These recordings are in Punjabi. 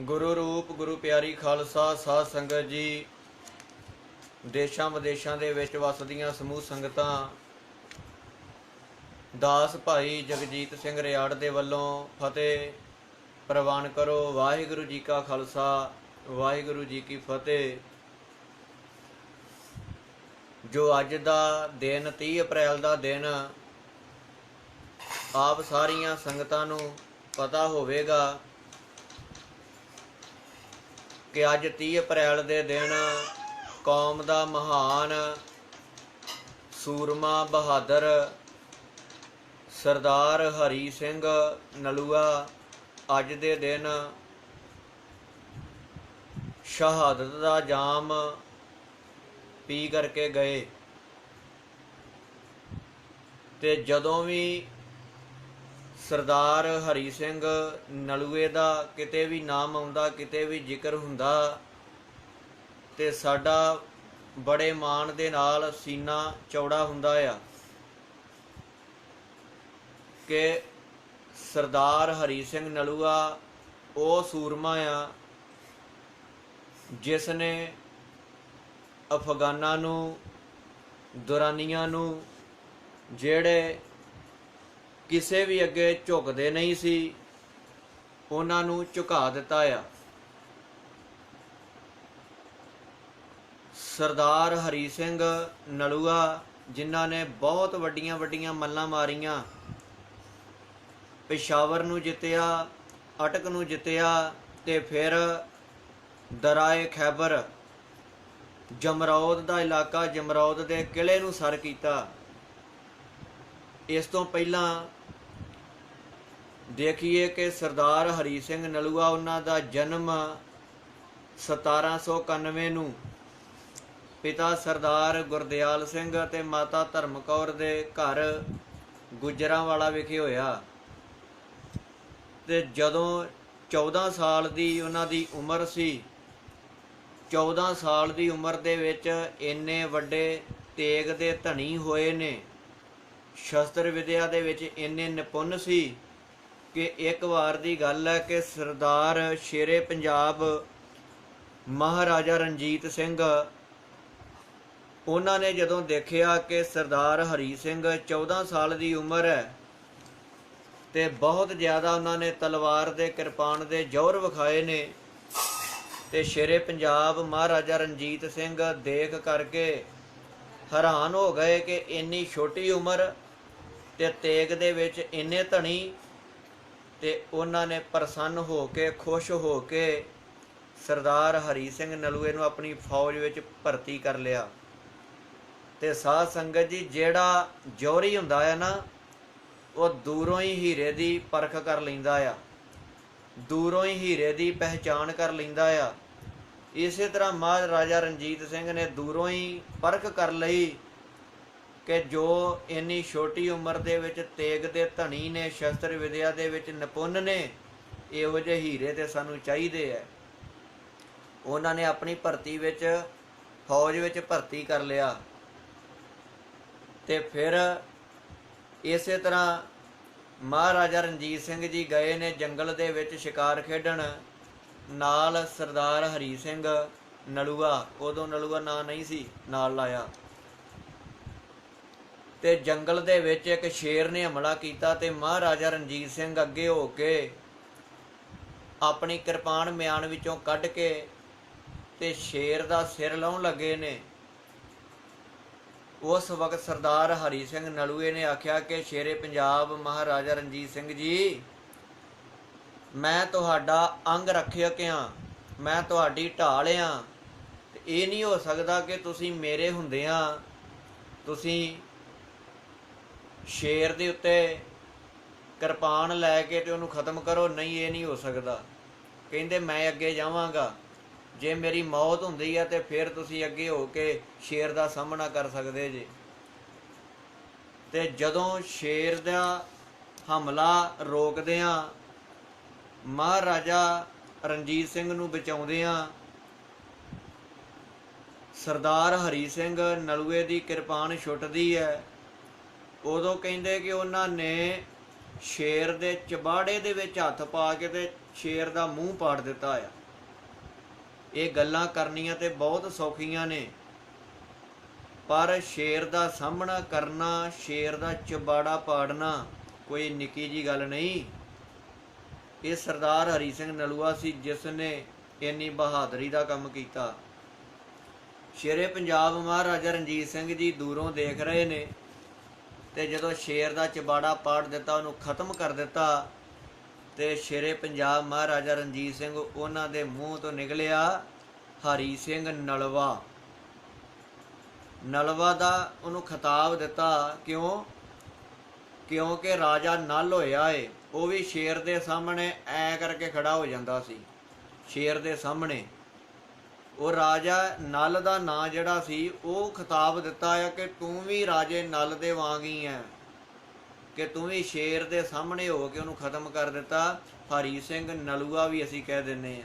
ਗੁਰੂ ਰੂਪ, ਗੁਰੂ ਪਿਆਰੀ ਖਾਲਸਾ, ਸਾਧ ਸੰਗਤ ਜੀ, ਦੇਸ਼ਾਂ ਵਿਦੇਸ਼ਾਂ ਦੇ ਵਿੱਚ ਵਸਦੀਆਂ ਸਮੂਹ ਸੰਗਤਾਂ, ਦਾਸ ਭਾਈ ਜਗਜੀਤ ਸਿੰਘ ਰਿਆੜ ਦੇ ਵੱਲੋਂ ਫਤਿਹ ਪ੍ਰਵਾਨ ਕਰੋ। ਵਾਹਿਗੁਰੂ ਜੀ ਕਾ ਖਾਲਸਾ, ਵਾਹਿਗੁਰੂ ਜੀ ਕੀ ਫਤਿਹ। ਜੋ ਅੱਜ ਦਾ ਦਿਨ 30 ਅਪ੍ਰੈਲ ਦਾ ਦਿਨ, ਆਪ ਸਾਰੀਆਂ ਸੰਗਤਾਂ ਨੂੰ ਪਤਾ ਹੋਵੇਗਾ। ਕਿ ਅੱਜ 30 ਅਪ੍ਰੈਲ ਦੇ ਦਿਨ ਕੌਮ ਦਾ ਮਹਾਨ ਸੂਰਮਾ ਬਹਾਦਰ ਸਰਦਾਰ ਹਰੀ ਸਿੰਘ ਨਲੂਆ ਅੱਜ ਦੇ ਦਿਨ ਸ਼ਹਾਦਤ ਦਾ ਜਾਮ ਪੀ ਕਰਕੇ ਗਏ। ਤੇ ਜਦੋਂ ਵੀ ਸਰਦਾਰ ਹਰੀ ਸਿੰਘ ਨਲੂਏ ਦਾ ਕਿਤੇ ਵੀ ਨਾਮ ਆਉਂਦਾ, ਕਿਤੇ ਵੀ ਜ਼ਿਕਰ ਹੁੰਦਾ ਤੇ ਸਾਡਾ ਬੜੇ ਮਾਣ ਦੇ ਨਾਲ ਸੀਨਾ ਚੌੜਾ ਹੁੰਦਾ ਆ ਕਿ ਸਰਦਾਰ ਹਰੀ ਸਿੰਘ ਨਲੂਆ ਉਹ ਸੂਰਮਾ ਆ ਜਿਸ ਨੇ ਅਫਗਾਨਾਂ ਨੂੰ, ਦੁਰਾਨੀਆਂ ਨੂੰ, ਜਿਹੜੇ ਕਿਸੇ ਵੀ ਅੱਗੇ ਝੁਕਦੇ ਨਹੀਂ ਸੀ। ਉਹਨਾਂ ਨੂੰ ਝੁਕਾ ਦਿੱਤਾ ਆ। ਸਰਦਾਰ ਹਰੀ ਸਿੰਘ ਨਲੂਆ, ਜਿਨ੍ਹਾਂ ਨੇ ਬਹੁਤ ਵੱਡੀਆਂ ਵੱਡੀਆਂ ਮੱਲਾਂ ਮਾਰੀਆਂ, ਪੇਸ਼ਾਵਰ ਨੂੰ ਜਿੱਤਿਆ, ਅਟਕ ਨੂੰ ਜਿੱਤਿਆ ਤੇ ਫਿਰ ਦਰਾਏ ਖੈਬਰ, ਜਮਰੌਦ ਦਾ ਇਲਾਕਾ ਜਮਰੌਦ ਦੇ ਕਿਲੇ ਨੂੰ ਸਰ ਕੀਤਾ। ਇਸ ਤੋਂ ਪਹਿਲਾਂ ਦੇਖੀਏ ਕਿ ਸਰਦਾਰ ਹਰੀ ਸਿੰਘ ਨਲੂਆ ਉਹਨਾਂ ਦਾ ਜਨਮ 1791 ਨੂੰ ਪਿਤਾ ਸਰਦਾਰ ਗੁਰਦਿਆਲ ਸਿੰਘ ਅਤੇ ਮਾਤਾ ਧਰਮਕੌਰ ਦੇ ਘਰ ਗੁਜਰਾਂਵਾਲਾ ਵਿਖੇ ਹੋਇਆ ਤੇ ਜਦੋਂ 14 ਸਾਲ ਦੀ ਉਹਨਾਂ ਦੀ ਉਮਰ ਸੀ 14 ਸਾਲ ਦੀ ਉਮਰ ਦੇ ਵਿੱਚ ਇੰਨੇ ਵੱਡੇ ਤੇਗ ਦੇ ਧਣੀ ਹੋਏ ਨੇ ਸ਼ਸਤਰ ਵਿਦਿਆ ਦੇ ਵਿੱਚ ਇੰਨੇ ਨਿਪੁੰਨ ਸੀ ਕਿ ਇੱਕ ਵਾਰ ਦੀ ਗੱਲ ਹੈ ਕਿ ਸਰਦਾਰ ਸ਼ੇਰੇ ਪੰਜਾਬ ਮਹਾਰਾਜਾ ਰਣਜੀਤ ਸਿੰਘ, ਉਹਨਾਂ ਨੇ ਜਦੋਂ ਦੇਖਿਆ ਕਿ ਸਰਦਾਰ ਹਰੀ ਸਿੰਘ 14 ਸਾਲ ਦੀ ਉਮਰ ਹੈ ਤੇ ਬਹੁਤ ਜ਼ਿਆਦਾ ਉਹਨਾਂ ਨੇ ਤਲਵਾਰ ਦੇ ਕਿਰਪਾਨ ਦੇ ਜ਼ੋਰ ਵਿਖਾਏ ਨੇ ਤੇ ਸ਼ੇਰੇ ਪੰਜਾਬ ਮਹਾਰਾਜਾ ਰਣਜੀਤ ਸਿੰਘ ਦੇਖ ਕਰਕੇ ਹੈਰਾਨ ਹੋ ਗਏ ਕਿ ਇੰਨੀ ਛੋਟੀ ਉਮਰ ਤੇ ਤੇਗ ਦੇ ਵਿੱਚ ਇੰਨੇ ਧਣੀ ਤੇ ਉਹਨਾਂ ਨੇ ਪ੍ਰਸੰਨ ਹੋ ਕੇ, ਖੁਸ਼ ਹੋ ਕੇ ਸਰਦਾਰ ਹਰੀ ਸਿੰਘ ਨਲੂਏ ਨੂੰ ਆਪਣੀ ਫੌਜ ਵਿੱਚ ਭਰਤੀ ਕਰ ਲਿਆ। ਤੇ ਸਾਧ ਸੰਗਤ ਜੀ, ਜਿਹੜਾ ਜੌਹਰੀ ਹੁੰਦਾ ਹੈ ਨਾ, ਉਹ ਦੂਰੋਂ ਹੀ ਹੀਰੇ ਦੀ ਪਰਖ ਕਰ ਲੈਂਦਾ ਆ। ਦੂਰੋਂ ਹੀ ਹੀਰੇ ਦੀ ਪਹਿਚਾਣ ਕਰ ਲੈਂਦਾ ਆ। ਇਸੇ ਤਰ੍ਹਾਂ ਮਹਾਰਾਜਾ ਰਣਜੀਤ ਸਿੰਘ ਨੇ ਦੂਰੋਂ ਹੀ ਪਰਖ ਕਰ ਲਈ ਕਿ ਜੋ ਇੰਨੀ ਛੋਟੀ ਉਮਰ ਦੇ ਵਿੱਚ ਤੇਗ ਦੇ ਧਣੀ ਨੇ, ਸ਼ਸਤਰ ਵਿਦਿਆ ਦੇ ਵਿੱਚ ਨਿਪੁੰਨ ਨੇ, ਇਹੋ ਜਿਹੇ ਹੀਰੇ ਤੇ ਸਾਨੂੰ ਚਾਹੀਦੇ ਐ ਉਹਨਾਂ ਨੇ ਆਪਣੀ ਭਰਤੀ ਵਿੱਚ, ਫੌਜ ਵਿੱਚ ਭਰਤੀ ਕਰ ਲਿਆ। ਤੇ ਫਿਰ ਇਸੇ ਤਰ੍ਹਾਂ ਮਹਾਰਾਜਾ ਰਣਜੀਤ ਸਿੰਘ ਜੀ ਗਏ ਨੇ ਜੰਗਲ ਦੇ ਵਿੱਚ ਸ਼ਿਕਾਰ ਖੇਡਣ। ਨਾਲ ਸਰਦਾਰ ਹਰੀ ਸਿੰਘ ਨਲੂਆ, ਉਦੋਂ ਨਲੂਆ ਨਾਂ ਨਹੀਂ ਸੀ, ਨਾਲ ਲਾਇਆ। ਤੇ ਜੰਗਲ ਦੇ ਵਿੱਚ ਇੱਕ ਸ਼ੇਰ ਨੇ ਹਮਲਾ ਕੀਤਾ ਤੇ ਮਹਾਰਾਜਾ ਰਣਜੀਤ ਸਿੰਘ ਅੱਗੇ ਹੋ ਕੇ ਆਪਣੀ ਕਿਰਪਾਨ ਮਿਆਨ ਵਿੱਚੋਂ ਕੱਢ ਕੇ ਤੇ ਸ਼ੇਰ ਦਾ ਸਿਰ ਲਾਉਣ ਲੱਗੇ ਨੇ। ਉਸ ਵਕਤ ਸਰਦਾਰ ਹਰੀ ਸਿੰਘ ਨਲੂਏ ਨੇ ਆਖਿਆ ਕਿ ਸ਼ੇਰੇ ਪੰਜਾਬ ਮਹਾਰਾਜਾ ਰਣਜੀਤ ਸਿੰਘ ਜੀ, ਮੈਂ ਤੁਹਾਡਾ ਅੰਗ ਰੱਖਿਅਕ ਹਾਂ, ਮੈਂ ਤੁਹਾਡੀ ਢਾਲ ਹਾਂ ਤੇ ਇਹ ਨਹੀਂ ਹੋ ਸਕਦਾ ਕਿ ਤੁਸੀਂ ਮੇਰੇ ਹੁੰਦਿਆਂ ਤੁਸੀਂ ਸ਼ੇਰ ਦੇ ਉੱਤੇ ਕਿਰਪਾਨ ਲੈ ਕੇ ਤੇ ਉਹਨੂੰ ਖਤਮ ਕਰੋ, ਨਹੀਂ ਇਹ ਨਹੀਂ ਹੋ ਸਕਦਾ। ਕਹਿੰਦੇ, ਮੈਂ ਅੱਗੇ ਜਾਵਾਂਗਾ। ਜੇ ਮੇਰੀ ਮੌਤ ਹੁੰਦੀ ਹੈ ਤੇ ਫਿਰ ਤੁਸੀਂ ਅੱਗੇ ਹੋ ਕੇ ਸ਼ੇਰ ਦਾ ਸਾਹਮਣਾ ਕਰ ਸਕਦੇ ਜੇ। ਤੇ ਜਦੋਂ ਸ਼ੇਰ ਦਾ ਹਮਲਾ ਰੋਕਦੇ ਆ ਮਹਾਰਾਜਾ ਰਣਜੀਤ ਸਿੰਘ ਨੂੰ ਬਚਾਉਂਦੇ ਆ ਸਰਦਾਰ ਹਰੀ ਸਿੰਘ ਨਲੂਏ ਦੀ ਕਿਰਪਾਨ ਛੁੱਟਦੀ ਹੈ ਉਦੋਂ ਕਹਿੰਦੇ ਕਿ ਉਹਨਾਂ ਨੇ ਸ਼ੇਰ ਦੇ ਚਬਾੜੇ ਦੇ ਵਿੱਚ ਹੱਥ ਪਾ ਕੇ ਤੇ ਸ਼ੇਰ ਦਾ ਮੂੰਹ ਪਾੜ ਦਿੱਤਾ ਆ। ਇਹ ਗੱਲਾਂ ਕਰਨੀਆਂ ਤੇ ਬਹੁਤ ਸੌਖੀਆਂ ਨੇ। ਪਰ ਸ਼ੇਰ ਦਾ ਸਾਹਮਣਾ ਕਰਨਾ, ਸ਼ੇਰ ਦਾ ਚਬਾੜਾ ਪਾੜਨਾ ਕੋਈ ਨਿੱਕੀ ਜੀ ਗੱਲ ਨਹੀਂ। ਇਹ ਸਰਦਾਰ ਹਰੀ ਸਿੰਘ ਨਲੂਆ ਸੀ ਜਿਸ ਨੇ ਇੰਨੀ ਬਹਾਦਰੀ ਦਾ ਕੰਮ ਕੀਤਾ। ਸ਼ੇਰੇ ਪੰਜਾਬ ਮਹਾਰਾਜਾ ਰਣਜੀਤ ਸਿੰਘ ਜੀ ਦੂਰੋਂ ਦੇਖ ਰਹੇ ਨੇ। ਤੇ ਜਦੋਂ ਸ਼ੇਰ ਦਾ ਚਬਾੜਾ ਪਾੜ ਦਿੱਤਾ, ਉਹਨੂੰ ਖਤਮ ਕਰ ਦਿੱਤਾ, ਤੇ ਸ਼ੇਰੇ ਪੰਜਾਬ ਮਹਾਰਾਜਾ ਰਣਜੀਤ ਸਿੰਘ ਉਹਨਾਂ ਦੇ ਮੂੰਹ ਤੋਂ ਨਿਕਲਿਆ ਹਰੀ ਸਿੰਘ ਨਲਵਾ। ਨਲਵਾ ਦਾ ਉਹਨੂੰ ਖਿਤਾਬ ਦਿੱਤਾ, ਕਿਉਂ? ਕਿਉਂਕਿ ਰਾਜਾ ਨਲ ਹੋਇਆ ਏ, ਉਹ ਵੀ ਸ਼ੇਰ ਦੇ ਸਾਹਮਣੇ ਐ ਕਰਕੇ ਖੜਾ ਹੋ ਜਾਂਦਾ ਸੀ, ਸ਼ੇਰ ਦੇ ਸਾਹਮਣੇ। ਉਹ ਰਾਜਾ ਨਲ ਦਾ ਨਾਂ ਜਿਹੜਾ ਸੀ, ਉਹ ਖਿਤਾਬ ਦਿੱਤਾ ਆ ਕਿ ਤੂੰ ਵੀ ਰਾਜੇ ਨਲ ਦੇ ਵਾਂਗ ਹੀ ਹੈ ਕਿ ਤੂੰ ਵੀ ਸ਼ੇਰ ਦੇ ਸਾਹਮਣੇ ਹੋ ਕੇ ਉਹਨੂੰ ਖਤਮ ਕਰ ਦਿੱਤਾ। ਹਰੀ ਸਿੰਘ ਨਲੂਆ ਵੀ ਅਸੀਂ ਕਹਿ ਦਿੰਨੇ ਆ।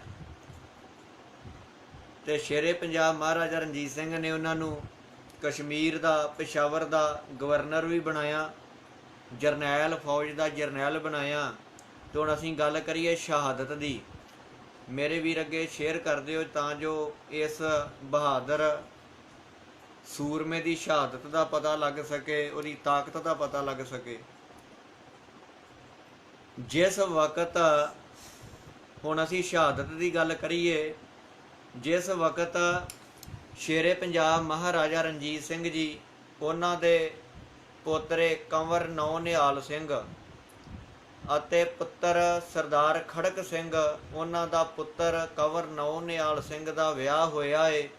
ਤੇ ਸ਼ੇਰੇ ਪੰਜਾਬ ਮਹਾਰਾਜਾ ਰਣਜੀਤ ਸਿੰਘ ਨੇ ਉਹਨਾਂ ਨੂੰ ਕਸ਼ਮੀਰ ਦਾ, ਪਿਸ਼ਾਵਰ ਦਾ ਗਵਰਨਰ ਵੀ ਬਣਾਇਆ। ਜਰਨੈਲ ਫੌਜ ਦਾ ਜਰਨੈਲ ਬਣਾਇਆ। ਤੇ ਹੁਣ ਅਸੀਂ ਗੱਲ ਕਰੀਏ ਸ਼ਹਾਦਤ ਦੀ। ਮੇਰੇ ਵੀਰ ਅੱਗੇ ਸ਼ੇਅਰ ਕਰ ਦਿਓ ਤਾਂ ਜੋ ਇਸ ਬਹਾਦਰ ਸੂਰਮੇ ਦੀ ਸ਼ਹਾਦਤ ਦਾ ਪਤਾ ਲੱਗ ਸਕੇ, ਉਹਦੀ ਤਾਕਤ ਦਾ ਪਤਾ ਲੱਗ ਸਕੇ। ਜਿਸ ਵਕਤ ਹੁਣ ਅਸੀਂ ਸ਼ਹਾਦਤ ਦੀ ਗੱਲ ਕਰੀਏ, ਜਿਸ ਵਕਤ ਸ਼ੇਰੇ ਪੰਜਾਬ ਮਹਾਰਾਜਾ ਰਣਜੀਤ ਸਿੰਘ ਜੀ, ਉਹਨਾਂ ਦੇ ਪੋਤਰੇ ਕੰਵਰ ਨੌ ਨਿਹਾਲ ਸਿੰਘ ਅਤੇ ਪੁੱਤਰ ਸਰਦਾਰ ਖੜਕ ਸਿੰਘ, ਉਹਨਾਂ ਦਾ ਪੁੱਤਰ ਕੰਵਰ ਨੌ ਨਿਹਾਲ ਸਿੰਘ ਦਾ ਵਿਆਹ ਹੋਇਆ ਏ।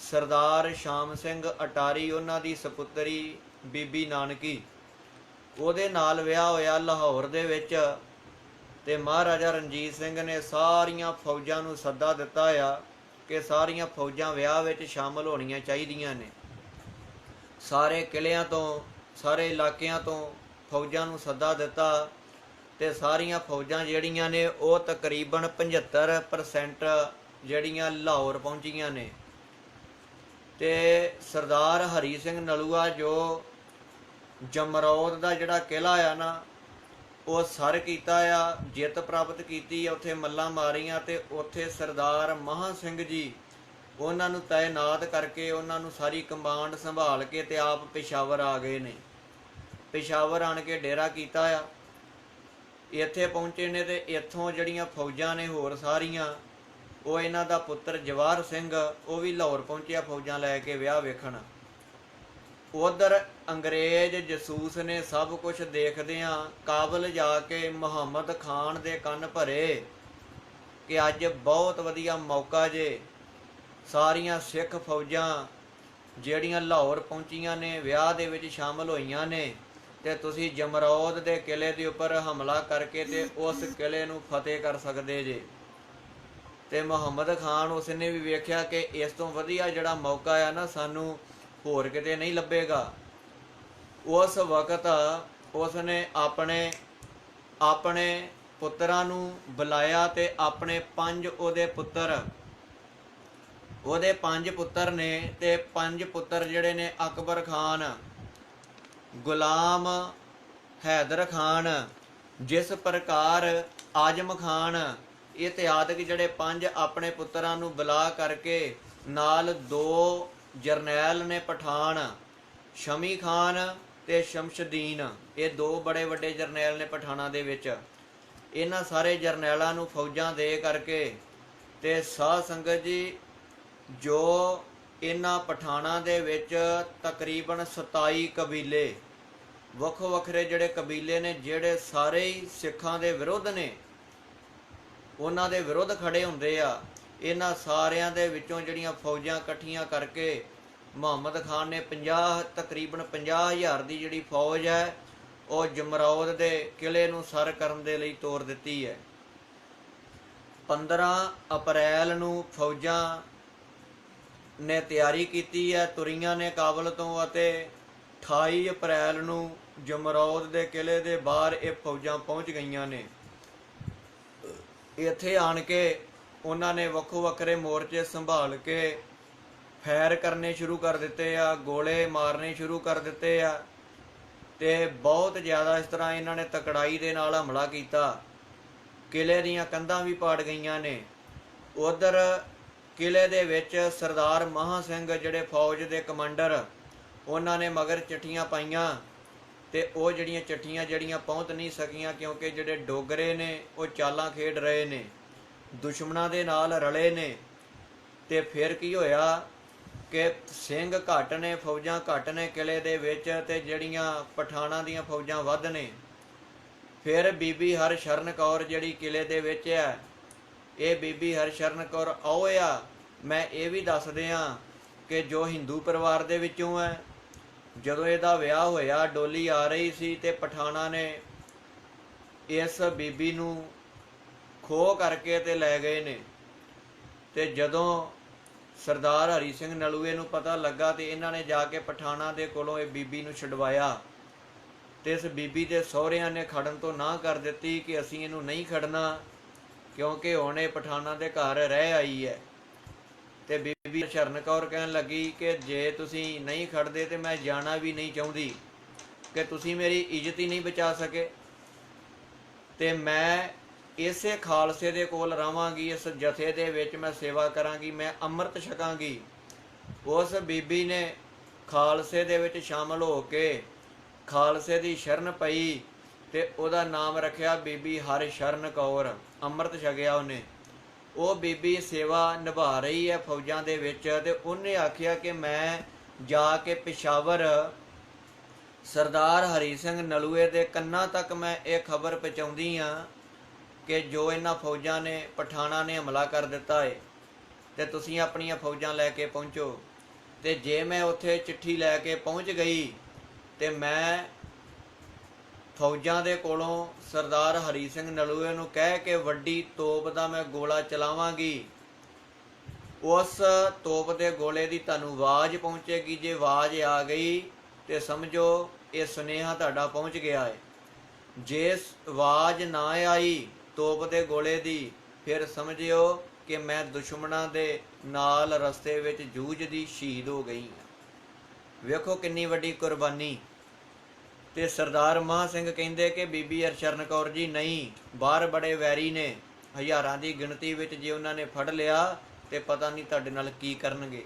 ਸਰਦਾਰ ਸ਼ਾਮ ਸਿੰਘ ਅਟਾਰੀ, ਉਹਨਾਂ ਦੀ ਸੁਪੁੱਤਰੀ ਬੀਬੀ ਨਾਨਕੀ। ਉਹਦੇ ਨਾਲ ਵਿਆਹ ਹੋਇਆ ਲਾਹੌਰ ਦੇ ਵਿੱਚ ਤੇ ਮਹਾਰਾਜਾ ਰਣਜੀਤ ਸਿੰਘ ਨੇ ਸਾਰੀਆਂ ਫੌਜਾਂ ਨੂੰ ਸੱਦਾ ਦਿੱਤਾ ਆ ਕਿ ਸਾਰੀਆਂ ਫੌਜਾਂ ਵਿਆਹ ਵਿੱਚ ਸ਼ਾਮਲ ਹੋਣੀਆਂ ਚਾਹੀਦੀਆਂ ਨੇ। ਸਾਰੇ ਕਿਲਿਆਂ ਤੋਂ, ਸਾਰੇ ਇਲਾਕਿਆਂ ਤੋਂ ਫੌਜਾਂ ਨੂੰ ਸੱਦਾ ਦਿੱਤਾ ਤੇ ਸਾਰੀਆਂ ਫੌਜਾਂ ਜਿਹੜੀਆਂ ਨੇ ਉਹ ਤਕਰੀਬਨ 75% ਜਿਹੜੀਆਂ ਲਾਹੌਰ ਪਹੁੰਚੀਆਂ ਨੇ। ਤੇ ਸਰਦਾਰ ਹਰੀ ਸਿੰਘ ਨਲੂਆ ਜੋ ਜਮਰੌਦ ਦਾ ਜਿਹੜਾ ਕਿਲਾ ਆ ਨਾ, ਉਹ ਸਰ ਕੀਤਾ ਆ, ਜਿੱਤ ਪ੍ਰਾਪਤ ਕੀਤੀ ਆ, ਉੱਥੇ ਮੱਲਾਂ ਮਾਰੀਆਂ ਤੇ ਉੱਥੇ ਸਰਦਾਰ ਮਹਾ ਸਿੰਘ ਜੀ ਉਹਨਾਂ ਨੂੰ ਤਾਇਨਾਤ ਕਰਕੇ ਉਹਨਾਂ ਨੂੰ ਸਾਰੀ ਕਮਾਂਡ ਸੰਭਾਲ ਕੇ ਤੇ ਆਪ ਪੇਸ਼ਾਵਰ ਆ ਗਏ ਨੇ। ਪੇਸ਼ਾਵਰ ਆਣ ਕੇ ਡੇਰਾ ਕੀਤਾ ਆ। ਇੱਥੇ ਪਹੁੰਚੇ ਨੇ ਤੇ ਇੱਥੋਂ ਜਿਹੜੀਆਂ ਫੌਜਾਂ ਨੇ ਹੋਰ ਸਾਰੀਆਂ, ਉਹ ਇਹਨਾਂ ਦਾ ਪੁੱਤਰ ਜਵਾਹਰ ਸਿੰਘ, ਉਹ ਵੀ ਲਾਹੌਰ ਪਹੁੰਚਿਆ ਫੌਜਾਂ ਲੈ ਕੇ ਵਿਆਹ ਵੇਖਣ। ਉਧਰ ਅੰਗਰੇਜ਼ ਜਸੂਸ ਨੇ ਸਭ ਕੁਝ ਦੇਖਦਿਆਂ ਕਾਬਲ ਜਾ ਕੇ ਮੁਹੰਮਦ ਖਾਨ ਦੇ ਕੰਨ ਭਰੇ ਕਿ ਅੱਜ ਬਹੁਤ ਵਧੀਆ ਮੌਕਾ ਜੇ। ਸਾਰੀਆਂ ਸਿੱਖ ਫੌਜਾਂ ਜਿਹੜੀਆਂ ਲਾਹੌਰ ਪਹੁੰਚੀਆਂ ਨੇ, ਵਿਆਹ ਦੇ ਵਿੱਚ ਸ਼ਾਮਲ ਹੋਈਆਂ ਨੇ ਤੇ ਤੁਸੀਂ ਜਮਰੌਦ ਦੇ ਕਿਲੇ ਦੇ ਉੱਪਰ ਹਮਲਾ ਕਰਕੇ ਤੇ ਉਸ ਕਿਲੇ ਨੂੰ ਫਤਿਹ ਕਰ ਸਕਦੇ ਜੇ। ਤੇ ਮੁਹੰਮਦ ਖਾਨ ਉਸਨੇ ਵੀ ਵੇਖਿਆ ਕਿ ਇਸ ਤੋਂ ਵਧੀਆ ਜਿਹੜਾ ਮੌਕਾ ਆ ਨਾ, ਸਾਨੂੰ ਹੋਰ ਕਿਤੇ ਨਹੀਂ ਲੱਭੇਗਾ। ਉਸ ਵਕਤ ਉਸਨੇ ਆਪਣੇ ਆਪਣੇ ਪੁੱਤਰਾਂ ਨੂੰ ਬੁਲਾਇਆ ਤੇ ਆਪਣੇ ਪੰਜ ਉਹਦੇ ਪੁੱਤਰ, ਉਹਦੇ ਪੰਜ ਪੁੱਤਰ ਨੇ ਤੇ ਪੰਜ ਪੁੱਤਰ ਜਿਹੜੇ ਨੇ ਅਕਬਰ ਖਾਨ ਗੁਲਾਮ ਹੈਦਰ ਖਾਨ, ਜਿਸ ਪ੍ਰਕਾਰ ਆਜਮ ਖਾਨ ਇਤਿਆਦਿਕ ਜਿਹੜੇ ਪੰਜ ਆਪਣੇ ਪੁੱਤਰਾਂ ਨੂੰ ਬੁਲਾ ਕਰਕੇ ਨਾਲ ਦੋ ਜਰਨੈਲ ਨੇ ਪਠਾਨ, ਸ਼ਮੀ ਖਾਨ ਤੇ ਸ਼ਮਸ਼ਦੀਨ, ਇਹ ਦੋ ਬੜੇ ਵੱਡੇ ਜਰਨੈਲ ਨੇ ਪਠਾਨਾਂ ਦੇ ਵਿੱਚ। ਇਹਨਾਂ ਸਾਰੇ ਜਰਨੈਲਾਂ ਨੂੰ ਫੌਜਾਂ ਦੇ ਕਰਕੇ ਤੇ ਸਾਧ ਸੰਗਤ ਜੀ ਜੋ ਇਹਨਾਂ ਪਠਾਣਾ ਦੇ ਵਿੱਚ ਤਕਰੀਬਨ 27 ਕਬੀਲੇ ਵੱਖੋ ਵੱਖਰੇ ਜਿਹੜੇ ਕਬੀਲੇ ਨੇ, ਜਿਹੜੇ ਸਾਰੇ ਹੀ ਸਿੱਖਾਂ ਦੇ ਵਿਰੁੱਧ ਨੇ, ਉਹਨਾਂ ਦੇ ਵਿਰੁੱਧ ਖੜੇ ਹੁੰਦੇ ਆ। ਇਹਨਾਂ ਸਾਰਿਆਂ ਦੇ ਵਿੱਚੋਂ ਜਿਹੜੀਆਂ ਫੌਜਾਂ ਇਕੱਠੀਆਂ ਕਰਕੇ ਮੁਹੰਮਦ ਖਾਨ ਨੇ 50 ਤਕਰੀਬਨ 50000 ਦੀ ਜਿਹੜੀ ਫੌਜ ਹੈ, ਉਹ ਜਮਰੌਦ ਦੇ ਕਿਲੇ ਨੂੰ ਸਰ ਕਰਨ ਦੇ ਲਈ ਤੋਰ ਦਿੱਤੀ ਹੈ। 15 ਅਪ੍ਰੈਲ ਨੂੰ ਫੌਜਾਂ ਨੇ ਤਿਆਰੀ ਕੀਤੀ ਹੈ ਤੁਰੀਆਂ ਨੇ ਕਾਬਲ ਤੋਂ ਅਤੇ 28 ਅਪ੍ਰੈਲ ਨੂੰ ਜਮਰੌਦ ਦੇ ਕਿਲੇ ਦੇ ਬਾਹਰ ਇਹ ਫੌਜਾਂ ਪਹੁੰਚ ਗਈਆਂ ਨੇ। ਇੱਥੇ ਆਣ ਕੇ ਉਹਨਾਂ ਨੇ ਵੱਖੋ ਵੱਖਰੇ ਮੋਰਚੇ ਸੰਭਾਲ ਕੇ ਫੈਰ ਕਰਨੇ ਸ਼ੁਰੂ ਕਰ ਦਿੱਤੇ ਆ, ਗੋਲੇ ਮਾਰਨੇ ਸ਼ੁਰੂ ਕਰ ਦਿੱਤੇ ਆ ਤੇ ਬਹੁਤ ਜ਼ਿਆਦਾ ਇਸ ਤਰ੍ਹਾਂ ਇਹਨਾਂ ਨੇ ਤਕੜਾਈ ਦੇ ਨਾਲ ਹਮਲਾ ਕੀਤਾ। ਕਿਲੇ ਦੀਆਂ ਕੰਧਾਂ ਵੀ ਪਾੜ ਗਈਆਂ ਨੇ। ਉਧਰ ਕਿਲੇ ਦੇ ਵਿੱਚ ਸਰਦਾਰ ਮਹਾ ਸਿੰਘ ਜਿਹੜੇ ਫੌਜ ਦੇ ਕਮਾਂਡਰ, ਉਹਨਾਂ ਨੇ ਮਗਰ ਚਿੱਠੀਆਂ ਪਾਈਆਂ ਤੇ ਉਹ ਜਿਹੜੀਆਂ ਚਿੱਠੀਆਂ ਜਿਹੜੀਆਂ ਪਹੁੰਚ ਨਹੀਂ ਸਕੀਆਂ ਕਿਉਂਕਿ ਜਿਹੜੇ ਡੋਗਰੇ ਨੇ, ਉਹ ਚਾਲਾਂ ਖੇਡ ਰਹੇ ਨੇ, ਦੁਸ਼ਮਣਾਂ ਦੇ ਨਾਲ ਰਲੇ ਨੇ ਤੇ ਫਿਰ ਕੀ ਹੋਇਆ ਕਿ ਸਿੰਘ ਘੱਟ ਨੇ, ਫੌਜਾਂ ਘੱਟ ਨੇ ਕਿਲੇ ਦੇ ਵਿੱਚ ਤੇ ਜਿਹੜੀਆਂ ਪਠਾਣਾ ਦੀਆਂ ਫੌਜਾਂ ਵੱਧ ਨੇ। ਫਿਰ ਬੀਬੀ ਹਰਸ਼ਰਨ ਕੌਰ ਜਿਹੜੀ ਕਿਲੇ ਦੇ ਵਿੱਚ ਹੈ ਇਹ ਬੀਬੀ ਹਰਸ਼ਰਨ ਕੌਰ ਆਓਇਆ ਮੈਂ ਇਹ ਵੀ ਦੱਸ ਦਿਆਂ ਕਿ ਜੋ ਹਿੰਦੂ ਪਰਿਵਾਰ ਦੇ ਵਿੱਚੋਂ ਹੈ, ਜਦੋਂ ਇਹਦਾ ਵਿਆਹ ਹੋਇਆ, ਡੋਲੀ ਆ ਰਹੀ ਸੀ ਤੇ ਪਠਾਣਾ ਨੇ ਇਸ ਬੀਬੀ ਨੂੰ ਖੋਹ ਕਰਕੇ ਤੇ ਲੈ ਗਏ ਨੇ। ਤੇ ਜਦੋਂ ਸਰਦਾਰ ਹਰੀ ਸਿੰਘ ਨਲੂਏ ਨੂੰ ਪਤਾ ਲੱਗਾ ਤੇ ਇਹਨਾਂ ਨੇ ਜਾ ਕੇ ਪਠਾਣਾ ਦੇ ਕੋਲੋਂ ਇਹ ਬੀਬੀ ਨੂੰ ਛਡਵਾਇਆ ਤੇ ਇਸ ਬੀਬੀ ਦੇ ਸਹੁਰਿਆਂ ਨੇ ਖੜਨ ਤੋਂ ਨਾ ਕਰ ਦਿੱਤੀ ਕਿ ਅਸੀਂ ਇਹਨੂੰ ਨਹੀਂ ਖੜਨਾ। ਕਿਉਂਕਿ ਹੁਣ ਇਹ ਪਠਾਣਾ ਦੇ ਘਰ ਰਹਿ ਆਈ ਹੈ। ਤੇ ਬੀਬੀ ਸ਼ਰਨ ਕੌਰ ਕਹਿਣ ਲੱਗੀ ਕਿ ਜੇ ਤੁਸੀਂ ਨਹੀਂ ਖੜਦੇ ਤੇ ਮੈਂ ਜਾਣਾ ਵੀ ਨਹੀਂ ਚਾਹੁੰਦੀ, ਕਿ ਤੁਸੀਂ ਮੇਰੀ ਇੱਜ਼ਤ ਹੀ ਨਹੀਂ ਬਚਾ ਸਕੇ। ਤੇ ਮੈਂ ਇਸੇ ਖਾਲਸੇ ਦੇ ਕੋਲ ਰਵਾਂਗੀ ਇਸ ਜਥੇ ਦੇ ਵਿੱਚ ਮੈਂ ਸੇਵਾ ਕਰਾਂਗੀ, ਮੈਂ ਅੰਮ੍ਰਿਤ ਛਕਾਂਗੀ। ਉਸ ਬੀਬੀ ਨੇ ਖਾਲਸੇ ਦੇ ਵਿੱਚ ਸ਼ਾਮਲ ਹੋ ਕੇ ਖਾਲਸੇ ਦੀ ਸ਼ਰਨ ਪਈ। ਤੇ ਉਹਦਾ ਨਾਮ ਰੱਖਿਆ ਬੀਬੀ ਹਰ ਸ਼ਰਨ ਕੌਰ, ਅੰਮ੍ਰਿਤ ਛਕਿਆ ਉਹਨੇ। ਉਹ ਬੀਬੀ ਸੇਵਾ ਨਿਭਾ ਰਹੀ ਹੈ ਫੌਜਾਂ ਦੇ ਵਿੱਚ ਤੇ ਉਹਨੇ ਆਖਿਆ ਕਿ ਮੈਂ ਜਾ ਕੇ ਪਿਸ਼ਾਵਰ ਸਰਦਾਰ ਹਰੀ ਸਿੰਘ ਨਲੂਏ ਦੇ ਕੰਨਾਂ ਤੱਕ ਮੈਂ ਇਹ ਖਬਰ ਪਹੁੰਚਾਉਂਦੀ ਆ ਕਿ ਜੋ ਇਹਨਾਂ ਫੌਜਾਂ ਨੇ, ਪਠਾਣਾ ਨੇ ਹਮਲਾ ਕਰ ਦਿੱਤਾ ਏ। ਤੇ ਤੁਸੀਂ ਆਪਣੀਆਂ ਫੌਜਾਂ ਲੈ ਕੇ ਪਹੁੰਚੋ। ਤੇ ਜੇ ਮੈਂ ਉੱਥੇ ਚਿੱਠੀ ਲੈ ਕੇ ਪਹੁੰਚ ਗਈ ਤੇ ਮੈਂ ਫੌਜਾਂ ਦੇ ਕੋਲੋਂ ਸਰਦਾਰ ਹਰੀ ਸਿੰਘ ਨਲੂਏ ਨੂੰ ਕਹਿ ਕੇ ਵੱਡੀ ਤੋਪ ਦਾ ਮੈਂ ਗੋਲਾ ਚਲਾਵਾਂਗੀ। ਉਸ ਤੋਪ ਦੇ ਗੋਲੇ ਦੀ ਤੁਹਾਨੂੰ ਆਵਾਜ਼ ਪਹੁੰਚੇਗੀ। ਜੇ ਆਵਾਜ਼ ਆ ਗਈ ਤੇ ਸਮਝੋ ਇਹ ਸੁਨੇਹਾ ਤੁਹਾਡਾ ਪਹੁੰਚ ਗਿਆ ਹੈ ਜੇ ਆਵਾਜ਼ ਨਾ ਆਈ ਤੋਪ ਦੇ ਗੋਲੇ ਦੀ, ਫਿਰ ਸਮਝਿਓ ਕਿ ਮੈਂ ਦੁਸ਼ਮਣਾਂ ਦੇ ਨਾਲ ਰਸਤੇ ਵਿੱਚ ਜੂਝਦੀ ਸ਼ਹੀਦ ਹੋ ਗਈ ਹਾਂ। ਵੇਖੋ ਕਿੰਨੀ ਵੱਡੀ ਕੁਰਬਾਨੀ। ਤੇ ਸਰਦਾਰ ਮਹਾ ਸਿੰਘ ਕਹਿੰਦੇ ਕਿ ਬੀਬੀ ਹਰਸ਼ਰਨ ਕੌਰ ਜੀ ਨਹੀਂ, ਬਾਹਰ ਬੜੇ ਵੈਰੀ ਨੇ। ਹਜ਼ਾਰਾਂ ਦੀ ਗਿਣਤੀ ਵਿੱਚ ਜੇ ਉਹਨਾਂ ਨੇ ਫੜ ਲਿਆ ਤੇ ਪਤਾ ਨਹੀਂ ਤੁਹਾਡੇ ਨਾਲ ਕੀ ਕਰਨਗੇ।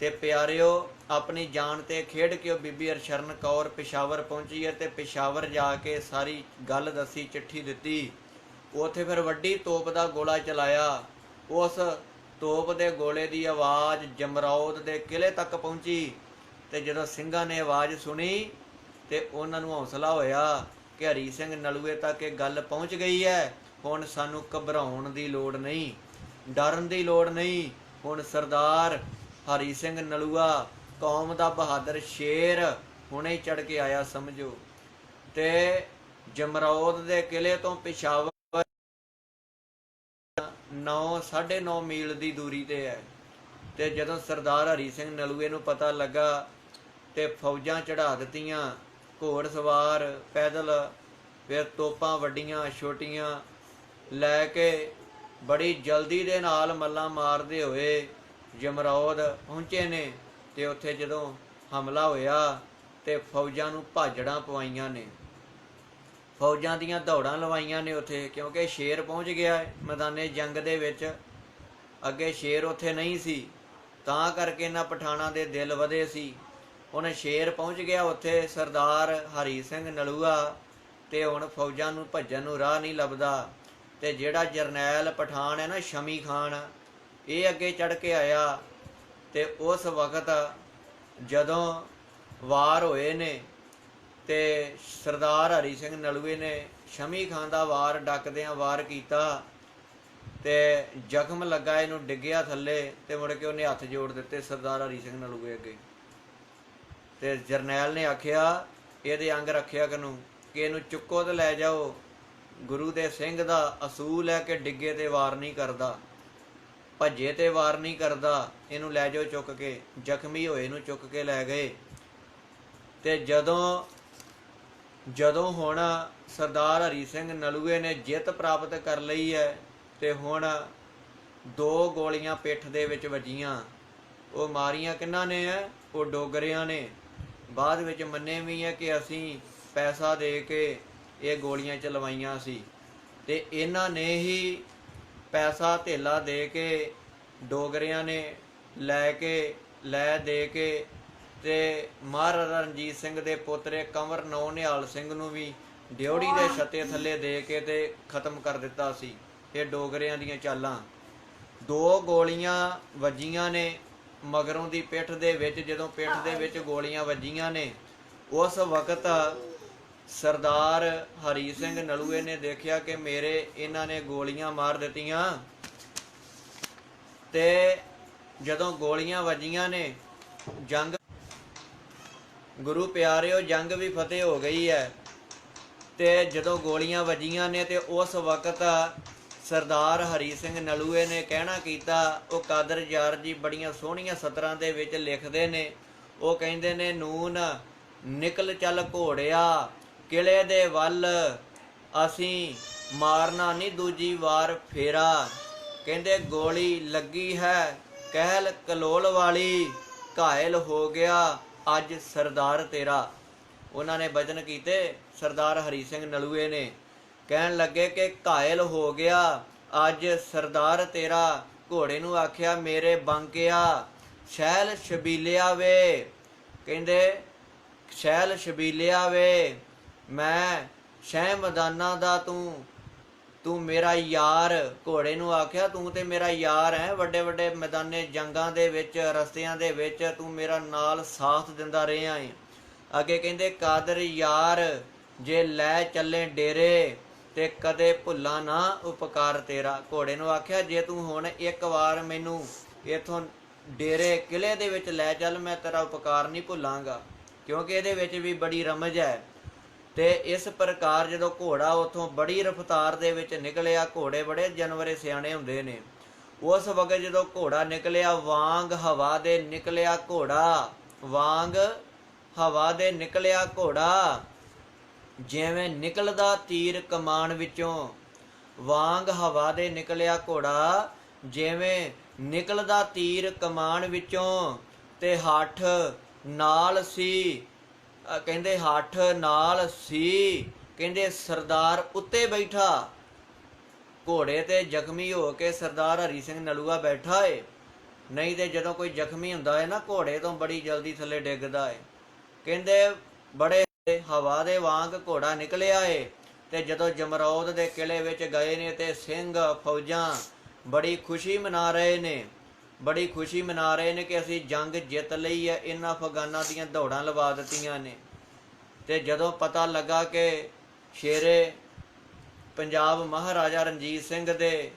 ਤੇ ਪਿਆਰਿਓ, ਆਪਣੀ ਜਾਨ ਤੇ ਖੇਡ ਕੇ ਉਹ ਬੀਬੀ ਹਰਸ਼ਰਨ ਕੌਰ ਪਿਸ਼ਾਵਰ ਪਹੁੰਚੀ ਹੈ ਤੇ ਪਿਸ਼ਾਵਰ ਜਾ ਕੇ ਸਾਰੀ ਗੱਲ ਦੱਸੀ, ਚਿੱਠੀ ਦਿੱਤੀ। ਉਥੇ ਫਿਰ ਵੱਡੀ ਤੋਪ ਦਾ ਗੋਲਾ ਚਲਾਇਆ। ਉਸ ਤੋਪ ਦੇ ਗੋਲੇ ਦੀ ਆਵਾਜ਼ ਜਮਰੌਦ ਦੇ ਕਿਲੇ ਤੱਕ ਪਹੁੰਚੀ ਤੇ ਜਦੋਂ ਸਿੰਘਾਂ ਨੇ ਆਵਾਜ਼ ਸੁਣੀ ਤੇ ਉਹਨਾਂ ਨੂੰ ਹੌਸਲਾ ਹੋਇਆ ਕਿ ਹਰੀ ਸਿੰਘ ਨਲੂਏ ਤੱਕ ਇਹ ਗੱਲ ਪਹੁੰਚ ਗਈ ਹੈ। ਹੁਣ ਸਾਨੂੰ ਘਬਰਾਉਣ ਦੀ ਲੋੜ ਨਹੀਂ, ਡਰਨ ਦੀ ਲੋੜ ਨਹੀਂ। ਹੁਣ ਸਰਦਾਰ ਹਰੀ ਸਿੰਘ ਨਲੂਆ, ਕੌਮ ਦਾ ਬਹਾਦਰ ਸ਼ੇਰ ਹੁਣੇ ਚੜ ਕੇ ਆਇਆ ਸਮਝੋ। ਤੇ ਜਮਰੌਦ ਦੇ ਕਿਲੇ ਤੋਂ ਪਿਸ਼ਾਵਰ 9 9.5 ਮੀਲ ਦੀ ਦੂਰੀ ਤੇ ਹੈ। ਤੇ ਜਦੋਂ ਸਰਦਾਰ ਹਰੀ ਸਿੰਘ ਨਲੂਏ ਨੂੰ ਪਤਾ ਲੱਗਾ ਤੇ ਫੌਜਾਂ ਚੜਾ ਦਿੱਤੀਆਂ ਘੋੜ ਸਵਾਰ, ਪੈਦਲ ਫਿਰ ਤੋਪਾਂ ਵੱਡੀਆਂ, ਛੋਟੀਆਂ ਲੈ ਕੇ ਬੜੀ ਜਲਦੀ ਦੇ ਨਾਲ ਮੱਲਾਂ ਮਾਰਦੇ ਹੋਏ ਜਮਰੌਦ ਪਹੁੰਚੇ ਨੇ ਤੇ ਉੱਥੇ ਜਦੋਂ ਹਮਲਾ ਹੋਇਆ ਤੇ ਫੌਜਾਂ ਨੂੰ ਭਾਜੜਾਂ ਪਵਾਈਆਂ ਨੇ। ਫੌਜਾਂ ਦੀਆਂ ਦੌੜਾਂ ਲਵਾਈਆਂ ਨੇ ਉੱਥੇ ਕਿਉਂਕਿ ਸ਼ੇਰ ਪਹੁੰਚ ਗਿਆ ਹੈ। ਮੈਦਾਨੇ ਜੰਗ ਦੇ ਵਿੱਚ ਅੱਗੇ ਸ਼ੇਰ ਉੱਥੇ ਨਹੀਂ ਸੀ। ਤਾਂ ਕਰਕੇ ਇਹਨਾਂ ਪਠਾਣਾ ਦੇ ਦਿਲ ਵਧੇ ਸੀ। ਹੁਣ ਸ਼ੇਰ ਪਹੁੰਚ ਗਿਆ ਉੱਥੇ, ਸਰਦਾਰ ਹਰੀ ਸਿੰਘ ਨਲੂਆ, ਤੇ ਹੁਣ ਫੌਜਾਂ ਨੂੰ ਭੱਜਣ ਨੂੰ ਰਾਹ ਨਹੀਂ ਲੱਭਦਾ। ਤੇ ਜਿਹੜਾ ਜਰਨੈਲ ਪਠਾਨ ਹੈ ਨਾ, ਸ਼ਮੀ ਖਾਨ, ਇਹ ਅੱਗੇ ਚੜ ਕੇ ਆਇਆ ਤੇ ਉਸ ਵਕਤ ਜਦੋਂ ਵਾਰ ਹੋਏ ਨੇ ਤੇ ਸਰਦਾਰ ਹਰੀ ਸਿੰਘ ਨਲੂਏ ਨੇ ਸ਼ਮੀ ਖਾਨ ਦਾ ਵਾਰ ਡੱਕਦਿਆਂ ਵਾਰ ਕੀਤਾ ਤੇ ਜ਼ਖਮ ਲੱਗਾ, ਇਹਨੂੰ ਡਿੱਗਿਆ ਥੱਲੇ ਤੇ ਮੁੜ ਕੇ ਉਹਨੇ ਹੱਥ ਜੋੜ ਦਿੱਤੇ ਸਰਦਾਰ ਹਰੀ ਸਿੰਘ ਨਲੂਏ ਅੱਗੇ। ਤੇ ਜਰਨੈਲ ਨੇ ਆਖਿਆ, ਇਹਦੇ ਅੰਗ ਰੱਖਿਆ ਕਨੂੰ, ਕਿ ਇਹਨੂੰ ਚੁੱਕੋ ਤੇ ਲੈ ਜਾਓ। ਗੁਰੂ ਦੇ ਸਿੰਘ ਦਾ ਅਸੂਲ ਹੈ ਕਿ ਡਿੱਗੇ ਤੇ ਵਾਰ ਨਹੀਂ ਕਰਦਾ। ਭੱਜੇ ਤੇ ਵਾਰ ਨਹੀਂ ਕਰਦਾ। ਇਹਨੂੰ ਲੈ ਜਾਓ ਚੁੱਕ ਕੇ। ਜ਼ਖਮੀ ਹੋਏ ਨੂੰ ਚੁੱਕ ਕੇ ਲੈ ਗਏ। ਤੇ ਜਦੋਂ ਜਦੋਂ ਹੁਣ ਸਰਦਾਰ ਹਰੀ ਸਿੰਘ ਨਲੂਏ ਨੇ ਜਿੱਤ ਪ੍ਰਾਪਤ ਕਰ ਲਈ ਹੈ, ਤੇ ਹੁਣ ਦੋ ਗੋਲੀਆਂ ਪਿੱਠ ਦੇ ਵਿੱਚ ਵੱਜੀਆਂ। ਉਹ ਮਾਰੀਆਂ ਕਿੰਨਾਂ ਨੇ ਹੈ? ਉਹ ਡੋਗਰਿਆਂ ਨੇ। ਬਾਅਦ ਵਿੱਚ ਮੰਨੇ ਵੀ ਹੈ ਕਿ ਅਸੀਂ ਪੈਸਾ ਦੇ ਕੇ ਇਹ ਗੋਲੀਆਂ ਚਲਵਾਈਆਂ ਸੀ। ਤੇ ਇਹਨਾਂ ਨੇ ਹੀ ਪੈਸਾ ਧੇਲਾ ਦੇ ਕੇ ਡੋਗਰਿਆਂ ਨੇ ਲੈ ਕੇ ਲੈ ਦੇ ਕੇ ਤੇ ਮਹਾਰਾਜਾ ਰਣਜੀਤ ਸਿੰਘ ਦੇ ਪੋਤਰੇ ਕੰਵਰ ਨੌ ਨਿਹਾਲ ਸਿੰਘ ਨੂੰ ਵੀ ਡਿਉੜੀ ਦੇ ਛੱਤੇ ਥੱਲੇ ਦੇ ਕੇ ਤੇ ਖਤਮ ਕਰ ਦਿੱਤਾ ਸੀ। ਇਹ ਡੋਗਰਿਆਂ ਦੀਆਂ ਚਾਲਾਂ। ਦੋ ਗੋਲੀਆਂ ਵੱਜੀਆਂ ਨੇ। ਮਗਰੋਂ ਦੀ ਪਿੱਠ ਦੇ ਵਿੱਚ, ਜਦੋਂ ਪਿੱਠ ਦੇ ਵਿੱਚ ਗੋਲੀਆਂ ਵੱਜੀਆਂ ਨੇ, ਉਸ ਵਕਤ ਸਰਦਾਰ ਹਰੀ ਸਿੰਘ ਨਲੂਏ ਨੇ ਦੇਖਿਆ ਕਿ ਮੇਰੇ ਇਹਨਾਂ ਨੇ ਗੋਲੀਆਂ ਮਾਰ ਦਿੱਤੀਆਂ ਤੇ ਜਦੋਂ ਗੋਲੀਆਂ ਵੱਜੀਆਂ ਨੇ, ਜੰਗ ਗੁਰੂ ਪਿਆਰਿਓ, ਜੰਗ ਵੀ ਫਤਿਹ ਹੋ ਗਈ ਹੈ ਤੇ ਜਦੋਂ ਗੋਲੀਆਂ ਵੱਜੀਆਂ ਨੇ ਤੇ ਉਸ ਵਕਤ ਸਰਦਾਰ ਹਰੀ ਸਿੰਘ ਨਲੂਏ ਨੇ ਕਹਿਣਾ ਕੀਤਾ, ਉਹ ਕਾਦਰ ਯਾਰ ਜੀ ਬੜੀਆਂ ਸੋਹਣੀਆਂ ਸਤਰਾਂ ਦੇ ਵਿੱਚ ਲਿਖਦੇ ਨੇ। ਉਹ ਕਹਿੰਦੇ ਨੇ, ਨੂਨ, ਨਿਕਲ ਚੱਲ ਘੋੜਿਆ, ਕਿਲੇ ਦੇ ਵੱਲ ਅਸੀਂ ਮਾਰਨਾ ਨਹੀਂ ਦੂਜੀ ਵਾਰ ਫੇਰਾ। ਕਹਿੰਦੇ, ਗੋਲੀ ਲੱਗੀ ਹੈ, ਕਹਿਲ ਕਲੋਲ ਵਾਲੀ, ਘਾਇਲ ਹੋ ਗਿਆ ਅੱਜ ਸਰਦਾਰ ਤੇਰਾ। ਉਹਨਾਂ ਨੇ ਬਚਨ ਕੀਤੇ, ਸਰਦਾਰ ਹਰੀ ਸਿੰਘ ਨਲੂਏ ਨੇ। ਕਹਿਣ ਲੱਗੇ ਕਿ ਘਾਇਲ ਹੋ ਗਿਆ। ਅੱਜ ਸਰਦਾਰ ਤੇਰਾ ਘੋੜੇ ਨੂੰ ਆਖਿਆ, ਮੇਰੇ ਬੰਕਿਆ ਸ਼ੈਲ ਸ਼ਬੀਲਿਆ ਵੇ। ਕਹਿੰਦੇ, ਸ਼ੈਲ ਸ਼ਬੀਲਿਆ ਵੇ, ਮੈਂ ਸ਼ਹਿ ਮੈਦਾਨਾਂ ਦਾ ਤੂੰ ਤੂੰ ਮੇਰਾ ਯਾਰ। ਘੋੜੇ ਨੂੰ ਆਖਿਆ, ਤੂੰ ਤੇ ਮੇਰਾ ਯਾਰ ਹੈ ਵੱਡੇ ਵੱਡੇ ਮੈਦਾਨੇ ਜੰਗਾਂ ਦੇ ਵਿੱਚ, ਰਸਤਿਆਂ ਦੇ ਵਿੱਚ ਤੂੰ ਮੇਰਾ ਨਾਲ ਸਾਥ ਦਿੰਦਾ ਰਿਹਾ ਹੈ ਅੱਗੇ ਕਹਿੰਦੇ, ਕਾਦਰ ਯਾਰ, ਜੇ ਲੈ ਚੱਲੇ ਡੇਰੇ ਤੇ ਕਦੇ ਭੁੱਲਾ ਨਾ ਉਪਕਾਰ ਤੇਰਾ। ਘੋੜੇ ਨੂੰ ਆਖਿਆ, ਜੇ ਤੂੰ ਹੁਣ ਇੱਕ ਵਾਰ ਮੈਨੂੰ ਇਥੋਂ ਡੇਰੇ ਕਿਲੇ ਦੇ ਵਿੱਚ ਲੈ ਚੱਲ, ਮੈਂ ਤੇਰਾ ਉਪਕਾਰ ਨਹੀਂ ਭੁੱਲਾਂਗਾ। ਕਿਉਂਕਿ ਇਹਦੇ ਵਿੱਚ ਵੀ ਬੜੀ ਰਮਜ ਹੈ। ਤੇ ਇਸ ਪ੍ਰਕਾਰ ਜਦੋਂ ਘੋੜਾ ਉਥੋਂ ਬੜੀ ਰਫ਼ਤਾਰ ਦੇ ਵਿੱਚ ਨਿਕਲਿਆ, ਘੋੜੇ ਬੜੇ ਜਾਨਵਰੇ ਸਿਆਣੇ ਹੁੰਦੇ ਨੇ। ਉਸ ਵਕਤ ਜਦੋਂ ਘੋੜਾ ਨਿਕਲਿਆ, ਵਾਂਗ ਹਵਾ ਦੇ ਨਿਕਲਿਆ ਘੋੜਾ, ਵਾਂਗ ਹਵਾ ਦੇ ਨਿਕਲਿਆ ਘੋੜਾ ਜਿਵੇਂ ਨਿਕਲਦਾ ਤੀਰ ਕਮਾਨ ਵਿੱਚੋਂ, ਵਾਂਗ ਹਵਾ ਦੇ ਨਿਕਲਿਆ ਘੋੜਾ, ਜਿਵੇਂ ਨਿਕਲਦਾ ਤੀਰ ਕਮਾਨ ਵਿੱਚੋਂ, ਤੇ ਹੱਠ ਨਾਲ ਸੀ ਕਹਿੰਦੇ ਹੱਠ ਨਾਲ ਸੀ, ਕਹਿੰਦੇ ਸਰਦਾਰ ਉੱਤੇ ਬੈਠਾ। ਘੋੜੇ ਤੇ ਜ਼ਖਮੀ ਹੋ ਕੇ ਸਰਦਾਰ ਹਰੀ ਸਿੰਘ ਨਲੂਆ ਬੈਠਾ ਏ। ਨਹੀਂ ਤੇ ਜਦੋਂ ਕੋਈ ਜ਼ਖਮੀ ਹੁੰਦਾ ਹੈ ਨਾ, ਘੋੜੇ ਤੋਂ ਬੜੀ ਜਲਦੀ ਥੱਲੇ ਡਿੱਗਦਾ ਏ। ਕਹਿੰਦੇ ਬੜੇ ਹਵਾ ਦੇ ਵਾਂਗ ਘੋੜਾ ਨਿਕਲਿਆ ਏ। ਤੇ ਜਦੋਂ ਜਮਰੌਦ ਦੇ ਕਿਲੇ ਵਿੱਚ ਗਏ ਨੇ ਤੇ ਸਿੰਘ ਫੌਜਾਂ ਬੜੀ ਖੁਸ਼ੀ ਮਨਾ ਰਹੇ ਨੇ। ਬੜੀ ਖੁਸ਼ੀ ਮਨਾ ਰਹੇ ਨੇ ਕਿ ਅਸੀਂ ਜੰਗ ਜਿੱਤ ਲਈ ਹੈ, ਇਹਨਾਂ ਅਫਗਾਨਾਂ ਦੀਆਂ ਦੌੜਾਂ ਲਵਾ ਦਿੱਤੀਆਂ ਨੇ। ਤੇ ਜਦੋਂ ਪਤਾ ਲੱਗਾ ਕਿ ਸ਼ੇਰੇ ਪੰਜਾਬ ਮਹਾਰਾਜਾ ਰਣਜੀਤ ਸਿੰਘ ਦੇ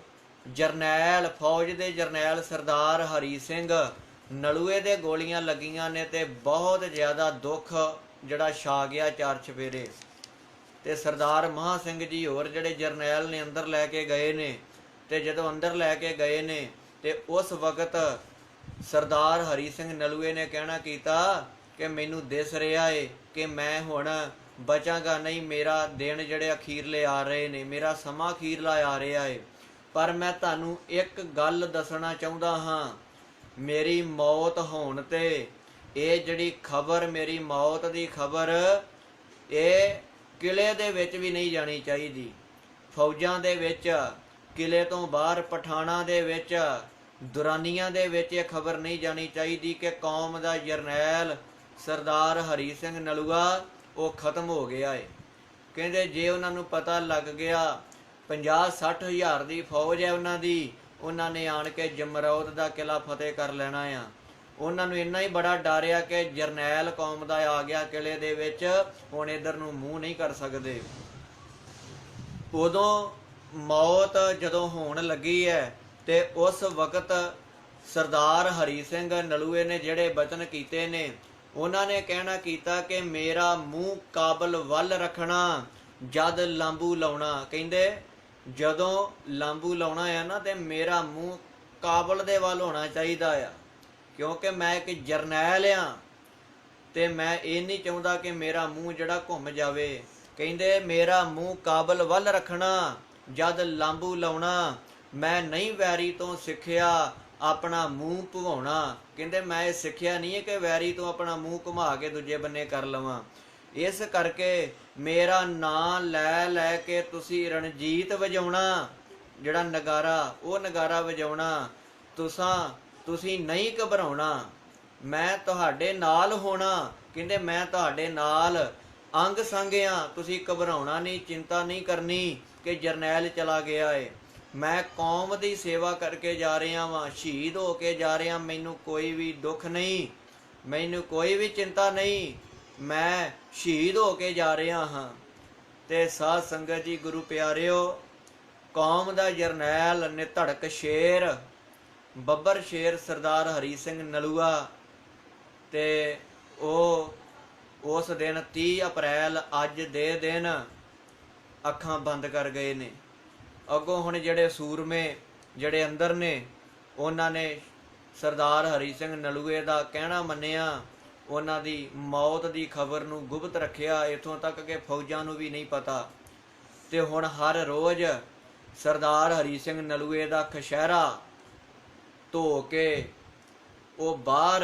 ਜਰਨੈਲ, ਫੌਜ ਦੇ ਜਰਨੈਲ ਸਰਦਾਰ ਹਰੀ ਸਿੰਘ ਨਲੂਏ ਦੇ ਗੋਲੀਆਂ ਲੱਗੀਆਂ ਨੇ ਤੇ ਬਹੁਤ ਜ਼ਿਆਦਾ ਦੁੱਖ ਜਿਹੜਾ ਛਾ ਗਿਆ ਚਾਰ ਚਫੇਰੇ ਤੇ ਸਰਦਾਰ ਮਹਾ ਸਿੰਘ ਜੀ ਹੋਰ ਜਿਹੜੇ ਜਰਨੈਲ ਨੇ ਅੰਦਰ ਲੈ ਕੇ ਗਏ ਨੇ, ਤੇ ਜਦੋਂ ਅੰਦਰ ਲੈ ਕੇ ਗਏ ਨੇ, ਤੇ ਉਸ ਵਕਤ ਸਰਦਾਰ ਹਰੀ ਸਿੰਘ ਨਲੂਏ ਨੇ ਕਹਿਣਾ ਕੀਤਾ ਕਿ ਮੈਨੂੰ ਦਿਸ ਰਿਹਾ ਏ ਕਿ ਮੈਂ ਹੁਣ ਬਚਾਂਗਾ, ਨਹੀਂ ਮੇਰਾ ਦਿਨ ਜਿਹੜੇ ਅਖੀਰਲੇ ਆ ਰਹੇ ਨੇ, ਮੇਰਾ ਸਮਾਂ ਅਖੀਰਲਾ ਆ ਰਿਹਾ ਏ। ਪਰ ਮੈਂ ਤੁਹਾਨੂੰ ਇੱਕ ਗੱਲ ਦੱਸਣਾ ਚਾਹੁੰਦਾ ਹਾਂ, ਮੇਰੀ ਮੌਤ ਹੋਣ ਤੇ ਇਹ ਜਿਹੜੀ ਖਬਰ, ਮੇਰੀ ਮੌਤ ਦੀ ਖਬਰ, ਇਹ ਕਿਲੇ ਦੇ ਵਿੱਚ ਵੀ ਨਹੀਂ ਜਾਣੀ ਚਾਹੀਦੀ। ਫੌਜਾਂ ਦੇ ਵਿੱਚ, ਕਿਲੇ ਤੋਂ ਬਾਹਰ, ਪਠਾਣਾ ਦੇ ਵਿੱਚ, ਦੁਰਾਨੀਆਂ ਦੇ ਵਿੱਚ ਇਹ ਖਬਰ ਨਹੀਂ ਜਾਣੀ ਚਾਹੀਦੀ ਕਿ ਕੌਮ ਦਾ ਜਰਨੈਲ ਸਰਦਾਰ ਹਰੀ ਸਿੰਘ ਨਲੂਆ ਉਹ ਖਤਮ ਹੋ ਗਿਆ ਏ। ਕਹਿੰਦੇ ਜੇ ਉਹਨਾਂ ਨੂੰ ਪਤਾ ਲੱਗ ਗਿਆ 50 60 ਹਜ਼ਾਰ ਦੀ ਫੌਜ ਹੈ ਉਹਨਾਂ ਦੀ, ਉਹਨਾਂ ਨੇ ਆਣ ਕੇ ਜਮਰੌਦ ਦਾ ਕਿਲਾ ਫਤਿਹ ਕਰ ਲੈਣਾ ਆ। ਉਹਨਾਂ ਨੂੰ ਇੰਨਾ ਹੀ ਬੜਾ ਡਰਿਆ ਕਿ ਜਰਨੈਲ ਕੌਮ ਦਾ ਆ ਗਿਆ ਕਿਲੇ ਦੇ ਵਿੱਚ, ਹੁਣ ਇਧਰ ਨੂੰ ਮੂੰਹ ਨਹੀਂ ਕਰ ਸਕਦੇ। ਉਦੋਂ ਮੌਤ ਜਦੋਂ ਹੋਣ ਲੱਗੀ ਹੈ ਤੇ ਉਸ ਵਕਤ ਸਰਦਾਰ ਹਰੀ ਸਿੰਘ ਨਲੂਏ ਨੇ ਜਿਹੜੇ ਬਚਨ ਕੀਤੇ ਨੇ, ਉਹਨਾਂ ਨੇ ਕਹਿਣਾ ਕੀਤਾ ਕਿ ਮੇਰਾ ਮੂੰਹ ਕਾਬਲ ਵੱਲ ਰੱਖਣਾ, ਜਦ ਲਾਂਬੂ ਲਾਉਣਾ। ਕਹਿੰਦੇ, ਜਦੋਂ ਲਾਂਬੂ ਲਾਉਣਾ ਆ ਨਾ, ਤੇ ਮੇਰਾ ਮੂੰਹ ਕਾਬਲ ਦੇ ਵੱਲ ਹੋਣਾ ਚਾਹੀਦਾ ਆ। ਕਿਉਂਕਿ ਮੈਂ ਇੱਕ ਜਰਨੈਲ ਆ ਤੇ ਮੈਂ ਇਹ ਨਹੀਂ ਚਾਹੁੰਦਾ ਕਿ ਮੇਰਾ ਮੂੰਹ ਜਿਹੜਾ ਘੁੰਮ ਜਾਵੇ। ਕਹਿੰਦੇ, ਮੇਰਾ ਮੂੰਹ ਕਾਬਲ ਵੱਲ ਰੱਖਣਾ, ਜਦ ਲਾਂਬੂ ਲਾਉਣਾ, ਮੈਂ ਨਹੀਂ ਵੈਰੀ ਤੋਂ ਸਿੱਖਿਆ ਆਪਣਾ ਮੂੰਹ ਭਵਾਉਣਾ ਕਹਿੰਦੇ, ਮੈਂ ਇਹ ਸਿੱਖਿਆ ਨਹੀਂ ਹੈ ਕਿ ਵੈਰੀ ਤੋਂ ਆਪਣਾ ਮੂੰਹ ਘੁਮਾ ਕੇ ਦੂਜੇ ਬੰਨੇ ਕਰ ਲਵਾਂ। ਇਸ ਕਰਕੇ ਮੇਰਾ ਨਾਂ ਲੈ ਲੈ ਕੇ ਤੁਸੀਂ ਰਣਜੀਤ ਵਜਾਉਣਾ, ਜਿਹੜਾ ਨਗਾਰਾ, ਉਹ ਨਗਾਰਾ ਵਜਾਉਣਾ। ਤੁਸਾਂ ਤੁਸੀਂ ਨਹੀਂ ਘਬਰਾਉਣਾ। ਮੈਂ ਤੁਹਾਡੇ ਨਾਲ ਹੋਣਾ। ਕਹਿੰਦੇ ਮੈਂ ਤੁਹਾਡੇ ਨਾਲ। ਅੰਗ ਸੰਗਿਆ, ਤੁਸੀਂ ਘਬਰਾਉਣਾ ਨਹੀਂ, ਚਿੰਤਾ ਨਹੀਂ ਕਰਨੀ ਕਿ ਜਰਨੈਲ ਚਲਾ ਗਿਆ ਏ। ਮੈਂ ਕੌਮ ਦੀ ਸੇਵਾ ਕਰਕੇ ਜਾ ਰਿਹਾ ਵਾਂ, ਸ਼ਹੀਦ ਹੋ ਕੇ ਜਾ ਰਿਹਾ, ਮੈਨੂੰ ਕੋਈ ਵੀ ਦੁੱਖ ਨਹੀਂ, ਮੈਨੂੰ ਕੋਈ ਵੀ ਚਿੰਤਾ ਨਹੀਂ, ਮੈਂ ਸ਼ਹੀਦ ਹੋ ਕੇ ਜਾ ਰਿਹਾ ਹਾਂ। ਤੇ ਸਾਧ ਸੰਗਤ ਜੀ, ਗੁਰੂ ਪਿਆਰਿਓ, ਕੌਮ ਦਾ ਜਰਨੈਲ ਨੇ ਧੜਕ ਸ਼ੇਰ ਬੱਬਰ ਸ਼ੇਰ ਸਰਦਾਰ ਹਰੀ ਸਿੰਘ ਨਲੂਆ ਤੇ ਉਹ ਉਸ ਦਿਨ 30 ਅਪ੍ਰੈਲ ਅੱਜ ਦੇ ਦਿਨ ਅੱਖਾਂ ਬੰਦ ਕਰ ਗਏ ਨੇ। ਅੱਗੋਂ ਹੁਣ ਜਿਹੜੇ ਸੂਰਮੇ ਜਿਹੜੇ ਅੰਦਰ ਨੇ, ਉਹਨਾਂ ਨੇ ਸਰਦਾਰ ਹਰੀ ਸਿੰਘ ਨਲੂਏ ਦਾ ਕਹਿਣਾ ਮੰਨਿਆ, ਉਹਨਾਂ ਦੀ ਮੌਤ ਦੀ ਖਬਰ ਨੂੰ ਗੁਪਤ ਰੱਖਿਆ, ਇਥੋਂ ਤੱਕ ਕਿ ਫੌਜਾਂ ਨੂੰ ਵੀ ਨਹੀਂ ਪਤਾ। ਤੇ ਹੁਣ ਹਰ ਰੋਜ਼ ਸਰਦਾਰ ਹਰੀ ਸਿੰਘ ਨਲੂਏ ਦਾ ਖਸ਼ਹਿਰਾ ਧੋ ਕੇ ਉਹ ਬਾਹਰ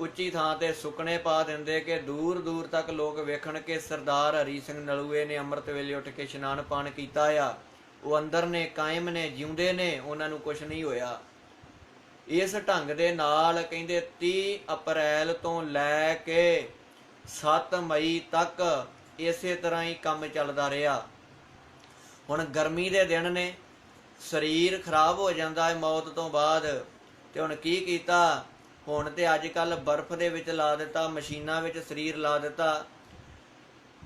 ਉੱਚੀ ਥਾਂ ਤੇ ਸੁੱਕਣੇ ਪਾ ਦਿੰਦੇ ਕਿ ਦੂਰ ਦੂਰ ਤੱਕ ਲੋਕ ਵੇਖਣ ਕਿ ਸਰਦਾਰ ਹਰੀ ਸਿੰਘ ਨਲੂਏ ਨੇ ਅੰਮ੍ਰਿਤ ਵੇਲੇ ਉੱਠ ਕੇ ਇਸ਼ਨਾਨ ਪਾਣ ਕੀਤਾ ਆ। ਉਹ ਅੰਦਰ ਨੇ, ਕਾਇਮ ਨੇ, ਜਿਉਂਦੇ ਨੇ, ਉਹਨਾਂ ਨੂੰ ਕੁਝ ਨਹੀਂ ਹੋਇਆ। ਇਸ ਢੰਗ ਦੇ ਨਾਲ ਕਹਿੰਦੇ 30 ਅਪ੍ਰੈਲ ਤੋਂ ਲੈ ਕੇ 7 ਮਈ ਤੱਕ ਇਸੇ ਤਰ੍ਹਾਂ ਹੀ ਕੰਮ ਚੱਲਦਾ ਰਿਹਾ। ਹੁਣ ਗਰਮੀ ਦੇ ਦਿਨ ਨੇ, ਸਰੀਰ ਖਰਾਬ ਹੋ ਜਾਂਦਾ ਹੈ, ਮੌਤ ਤੋਂ ਬਾਅਦ ਤੇ ਹੁਣ ਕੀ ਕੀਤਾ? ਹੁਣ ਤੇ ਅੱਜ ਕੱਲ ਬਰਫ਼ ਦੇ ਵਿੱਚ ਲਾ ਦਿੱਤਾ, ਮਸ਼ੀਨਾਂ ਵਿੱਚ ਸਰੀਰ ਲਾ ਦਿੱਤਾ।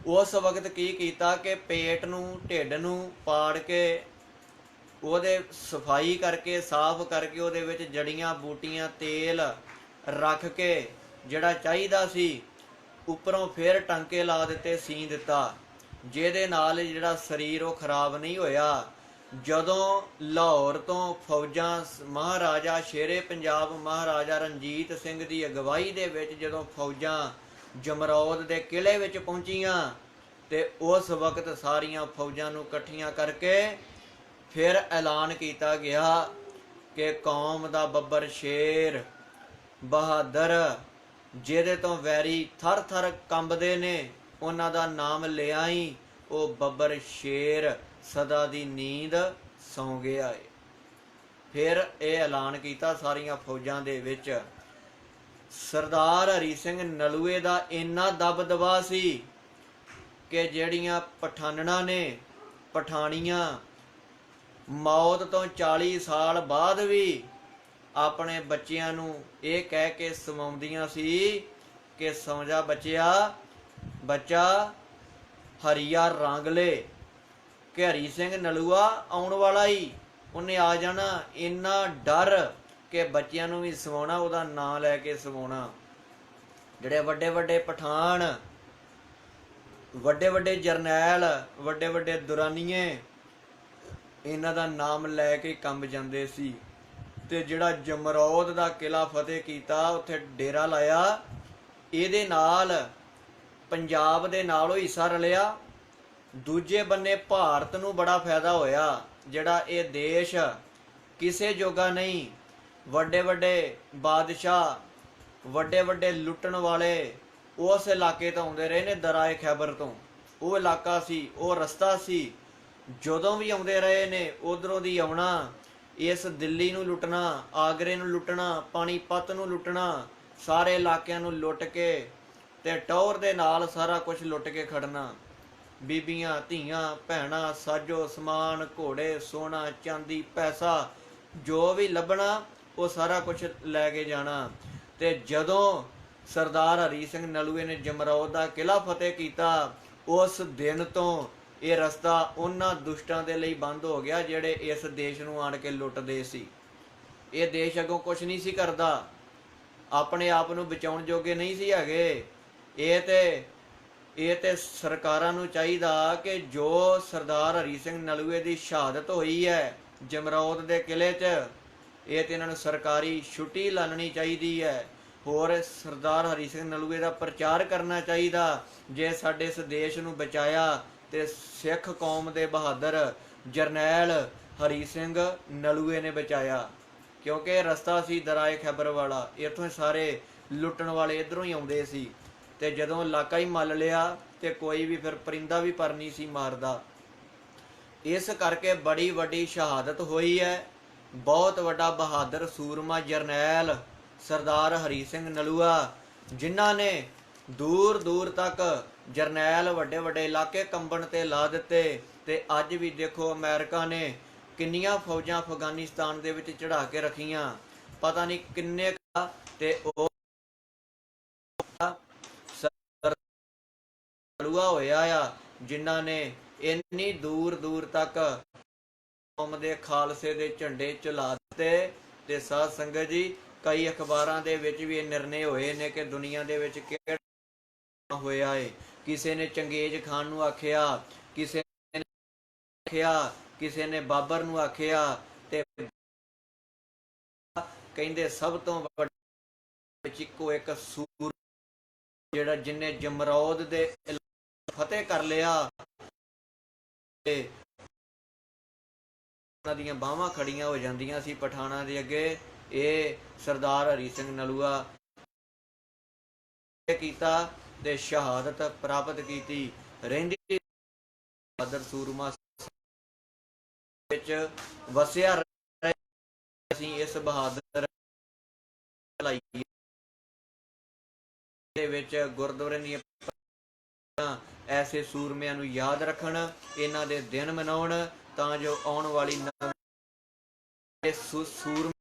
ਉਸ ਵਕਤ ਕੀ ਕੀਤਾ ਕਿ ਪੇਟ ਨੂੰ, ਢਿੱਡ ਨੂੰ ਪਾੜ ਕੇ ਉਹਦੇ ਸਫ਼ਾਈ ਕਰਕੇ, ਸਾਫ਼ ਕਰਕੇ ਉਹਦੇ ਵਿੱਚ ਜੜੀਆਂ, ਬੂਟੀਆਂ, ਤੇਲ ਰੱਖ ਕੇ ਜਿਹੜਾ ਚਾਹੀਦਾ ਸੀ, ਉੱਪਰੋਂ ਫਿਰ ਟਾਂਕੇ ਲਾ ਦਿੱਤੇ, ਸੀ ਦਿੱਤਾ। ਜਿਹਦੇ ਨਾਲ ਜਿਹੜਾ ਸਰੀਰ ਉਹ ਖਰਾਬ ਨਹੀਂ ਹੋਇਆ। ਜਦੋਂ ਲਾਹੌਰ ਤੋਂ ਫੌਜਾਂ ਸ- ਮਹਾਰਾਜਾ ਸ਼ੇਰੇ ਪੰਜਾਬ ਮਹਾਰਾਜਾ ਰਣਜੀਤ ਸਿੰਘ ਦੀ ਅਗਵਾਈ ਦੇ ਵਿੱਚ ਜਦੋਂ ਫੌਜਾਂ ਜਮਰੌਦ ਦੇ ਕਿਲੇ ਵਿੱਚ ਪਹੁੰਚੀਆਂ ਤੇ ਉਸ ਵਕਤ ਸਾਰੀਆਂ ਫੌਜਾਂ ਨੂੰ ਇਕੱਠੀਆਂ ਕਰਕੇ ਫਿਰ ਐਲਾਨ ਕੀਤਾ ਗਿਆ ਕਿ ਕੌਮ ਦਾ ਬੱਬਰ ਸ਼ੇਰ ਬਹਾਦਰ, ਜਿਹਦੇ ਤੋਂ ਵੈਰੀ ਥਰ ਥਰ ਕੰਬਦੇ ਨੇ, ਉਹਨਾਂ ਦਾ ਨਾਮ ਲਿਆਈ, ਉਹ ਬੱਬਰ ਸ਼ੇਰ ਸਦਾ ਦੀ ਨੀਂਦ ਸੌਂ ਗਿਆ ਏ। ਫਿਰ ਇਹ ਐਲਾਨ ਕੀਤਾ ਸਾਰੀਆਂ ਫੌਜਾਂ ਦੇ ਵਿੱਚ। ਸਰਦਾਰ ਹਰੀ ਸਿੰਘ ਨਲੂਏ ਦਾ ਇੰਨਾ ਦਬਦਬਾ ਸੀ ਕਿ ਜਿਹੜੀਆਂ ਪਠਾਨਣਾ ਨੇ ਪਠਾਣੀਆਂ ਮੌਤ ਤੋਂ 40 ਸਾਲ ਬਾਅਦ ਵੀ ਆਪਣੇ ਬੱਚਿਆਂ ਨੂੰ ਇਹ ਕਹਿ ਕੇ ਸਮਾਉਂਦੀਆਂ ਸੀ ਕਿ ਸੌਂ ਜਾ ਬੱਚਿਆ, ਬੱਚਾ, ਹਰੀਆ ਰੰਗ ਲੈ। ਕਿ ਹਰੀ ਸਿੰਘ ਨਲੂਆ ਆਉਣ ਵਾਲਾ ਹੀ ਉਹਨੇ ਆ ਜਾਣਾ। ਇੰਨਾ ਡਰ ਕਿ ਬੱਚਿਆਂ ਨੂੰ ਵੀ ਸਵਾਉਣਾ, ਉਹਦਾ ਨਾਂ ਲੈ ਕੇ ਸਵਾਉਣਾ। ਜਿਹੜੇ ਵੱਡੇ ਵੱਡੇ ਪਠਾਨ, ਵੱਡੇ ਵੱਡੇ ਜਰਨੈਲ, ਵੱਡੇ ਵੱਡੇ ਦੁਰਾਨੀਏ, ਇਹਨਾਂ ਦਾ ਨਾਮ ਲੈ ਕੇ ਕੰਬ ਜਾਂਦੇ ਸੀ। ਤੇ ਜਿਹੜਾ ਜਮਰੌਦ ਦਾ ਕਿਲਾ ਫਤਿਹ ਕੀਤਾ, ਉੱਥੇ ਡੇਰਾ ਲਾਇਆ। ਇਹਦੇ ਨਾਲ, ਪੰਜਾਬ ਦੇ ਨਾਲੋਂ ਹਿੱਸਾ ਰਲਿਆ। ਦੂਜੇ ਬੰਨੇ ਭਾਰਤ ਨੂੰ ਬੜਾ ਫਾਇਦਾ ਹੋਇਆ, ਜਿਹੜਾ ਇਹ ਦੇਸ਼ ਕਿਸੇ ਜੋਗਾ ਨਹੀਂ। ਵੱਡੇ ਵੱਡੇ ਬਾਦਸ਼ਾਹ, ਵੱਡੇ ਵੱਡੇ ਲੁੱਟਣ ਵਾਲੇ ਉਸ ਇਲਾਕੇ ਤੋਂ ਆਉਂਦੇ ਰਹੇ ਨੇ ਦਰਾਏ ਖੈਬਰ ਤੋਂ। ਉਹ ਇਲਾਕਾ ਸੀ, ਉਹ ਰਸਤਾ ਸੀ, ਜਦੋਂ ਵੀ ਆਉਂਦੇ ਰਹੇ ਨੇ, ਉਧਰੋਂ ਦੀ ਆਉਣਾ, ਇਸ ਦਿੱਲੀ ਨੂੰ ਲੁੱਟਣਾ, ਆਗਰੇ ਨੂੰ ਲੁੱਟਣਾ ਪਾਣੀਪਤ ਨੂੰ ਲੁੱਟਣਾ, ਸਾਰੇ ਇਲਾਕਿਆਂ ਨੂੰ ਲੁੱਟ ਕੇ ਤੇ ਟੌਰ ਦੇ ਨਾਲ ਸਾਰਾ ਕੁਝ ਲੁੱਟ ਕੇ ਖੜਨਾ। ਬੀਬੀਆਂ, ਧੀਆਂ, ਭੈਣਾਂ, ਸਾਜੋ ਸਮਾਨ, ਘੋੜੇ, ਸੋਨਾ, ਚਾਂਦੀ, ਪੈਸਾ, ਜੋ ਵੀ ਲੱਭਣਾ, ਉਹ ਸਾਰਾ ਕੁਝ ਲੈ ਕੇ ਜਾਣਾ। ਤੇ ਜਦੋਂ ਸਰਦਾਰ ਹਰੀ ਸਿੰਘ ਨਲੂਏ ਨੇ ਜਮਰੌਦ ਦਾ ਕਿਲਾ ਫਤਿਹ ਕੀਤਾ, ਉਸ ਦਿਨ ਤੋਂ ਇਹ ਰਸਤਾ ਉਹਨਾਂ ਦੁਸ਼ਟਾਂ ਦੇ ਲਈ ਬੰਦ ਹੋ ਗਿਆ, ਜਿਹੜੇ ਇਸ ਦੇਸ਼ ਨੂੰ ਆਣ ਕੇ ਲੁੱਟਦੇ ਸੀ। ਇਹ ਦੇਸ਼ ਅਗੋਂ ਕੁਝ ਨਹੀਂ ਸੀ ਕਰਦਾ। ਆਪਣੇ ਆਪ ਨੂੰ ਬਚਾਉਣ ਜੋਗੇ ਨਹੀਂ ਸੀ ਹੈਗੇ। ਇਹ ਤੇ ਇਹ ਤੇ ਸਰਕਾਰਾਂ ਨੂੰ ਚਾਹੀਦਾ ਕਿ ਜੋ ਸਰਦਾਰ ਹਰੀ ਸਿੰਘ ਨਲੂਏ ਦੀ ਸ਼ਹਾਦਤ ਹੋਈ ਹੈ ਜਮਰੌਦ ਦੇ ਕਿਲੇ 'ਚ, ਇਹ ਤੇ ਇਹਨਾਂ ਨੂੰ ਸਰਕਾਰੀ ਛੁੱਟੀ ਲਾਣੀ ਚਾਹੀਦੀ ਹੈ। ਹੋਰ ਸਰਦਾਰ ਹਰੀ ਸਿੰਘ ਨਲੂਏ ਦਾ ਪ੍ਰਚਾਰ ਕਰਨਾ ਚਾਹੀਦਾ, ਜੇ ਸਾਡੇ ਇਸ ਦੇਸ਼ ਨੂੰ ਬਚਾਇਆ ਤੇ ਸਿੱਖ ਕੌਮ ਦੇ ਬਹਾਦਰ ਜਰਨੈਲ ਹਰੀ ਸਿੰਘ ਨਲੂਏ ਨੇ ਬਚਾਇਆ। ਕਿਉਂਕਿ ਰਸਤਾ ਸੀ ਦਰਾਏ ਖੈਬਰ ਵਾਲਾ, ਇੱਥੋਂ ਸਾਰੇ ਲੁੱਟਣ ਵਾਲੇ ਇਧਰੋਂ ਹੀ ਆਉਂਦੇ ਸੀ। ਤੇ ਜਦੋਂ ਇਲਾਕਾ ਹੀ ਮੱਲ ਲਿਆ ਤੇ ਕੋਈ ਵੀ ਫਿਰ ਪਰਿੰਦਾ ਵੀ ਪਰ ਨਹੀਂ ਸੀ ਮਾਰਦਾ। ਇਸ ਕਰਕੇ ਬੜੀ ਵੱਡੀ ਸ਼ਹਾਦਤ ਹੋਈ ਹੈ। ਬਹੁਤ ਵੱਡਾ ਬਹਾਦਰ ਸੂਰਮਾ ਜਰਨੈਲ ਸਰਦਾਰ ਹਰੀ ਸਿੰਘ ਨਲੂਆ, ਜਿਨ੍ਹਾਂ ਨੇ ਦੂਰ ਦੂਰ ਤੱਕ ਜਰਨੈਲ ਵੱਡੇ ਵੱਡੇ ਇਲਾਕੇ ਕੰਬਣ ਤੇ ਲਾ ਦਿੱਤੇ ਤੇ ਅੱਜ ਵੀ ਦੇਖੋ ਅਮਰੀਕਾ ਨੇ ਕਿੰਨੀਆਂ ਫੌਜਾਂ ਅਫਗਾਨਿਸਤਾਨ ਦੇ ਵਿੱਚ ਚੜਾ ਕੇ ਰੱਖੀਆਂ। ਪਤਾ ਨਹੀਂ ਕਿੰਨੇ ਕੁ ਤੇ ਉਹ ਨਲੂਆ ਹੋਇਆ ਆ, ਜਿਨ੍ਹਾਂ ਨੇ ਇੰਨੀ ਦੂਰ ਦੂਰ ਤੱਕ ਕੌਮ ਦੇ ਖਾਲਸੇ ਦੇ ਝੰਡੇ ਚਲਾ ਦਿੱਤੇ। ਤੇ ਸਾਧ ਸੰਗਤ ਜੀ, ਕਈ ਅਖਬਾਰਾਂ ਦੇ ਵਿੱਚ ਵੀ ਇਹ ਨਿਰਣੇ ਹੋਏ ਨੇ ਕਿ ਦੁਨੀਆ ਦੇ ਵਿੱਚ ਕਿਹੜਾ ਹੋਇਆ ਏ। ਕਿਸੇ ਨੇ ਚੰਗੇਜ਼ ਖਾਨ ਨੂੰ ਆਖਿਆ, ਕਿਸੇ ਨੇ ਆਖਿਆ, ਕਿਸੇ ਨੇ ਬਾਬਰ ਨੂੰ ਆਖਿਆ ਤੇ ਕਹਿੰਦੇ ਸਭ ਤੋਂ ਵੱਡਾ ਵਿੱਚ ਇੱਕੋ ਇੱਕ ਸੂਰ ਜਿਹੜਾ ਜਿੰਨੇ ਜਮਰੌਦ ਦੇ ਫਤਿਹ ਕਰ ਲਿਆ। ਤੇ ਉਹਨਾਂ ਦੀਆਂ ਬਾਹਾਂ ਖੜੀਆਂ ਹੋ ਜਾਂਦੀਆਂ ਸੀ ਪਠਾਣਾ ਦੇ ਅੱਗੇ। ਇਹ ਸਰਦਾਰ ਹਰੀ ਸਿੰਘ ਨਲੂਆ ਕੀਤਾ ਤੇ ਸ਼ਹਾਦਤ ਪ੍ਰਾਪਤ ਕੀਤੀ। ਰਹਿੰਦੀ ਬਹਾਦਰ ਸੂਰਮਾ ਵਿੱਚ ਵਸਿਆ ਅਸੀਂ ਇਸ ਬਹਾਦਰ ਲਈ ਦੇ ਵਿੱਚ ਗੁਰਦੁਆਰੇ ਦੀਆਂ ਐਸੇ ਸੂਰਮਿਆਂ ਨੂੰ ਯਾਦ ਰੱਖਣ ਇਹਨਾਂ ਦੇ ਦਿਨ ਮਨਾਉਣ ਤਾਂ ਜੋ ਆਉਣ ਵਾਲੀ ਸੂਰਮ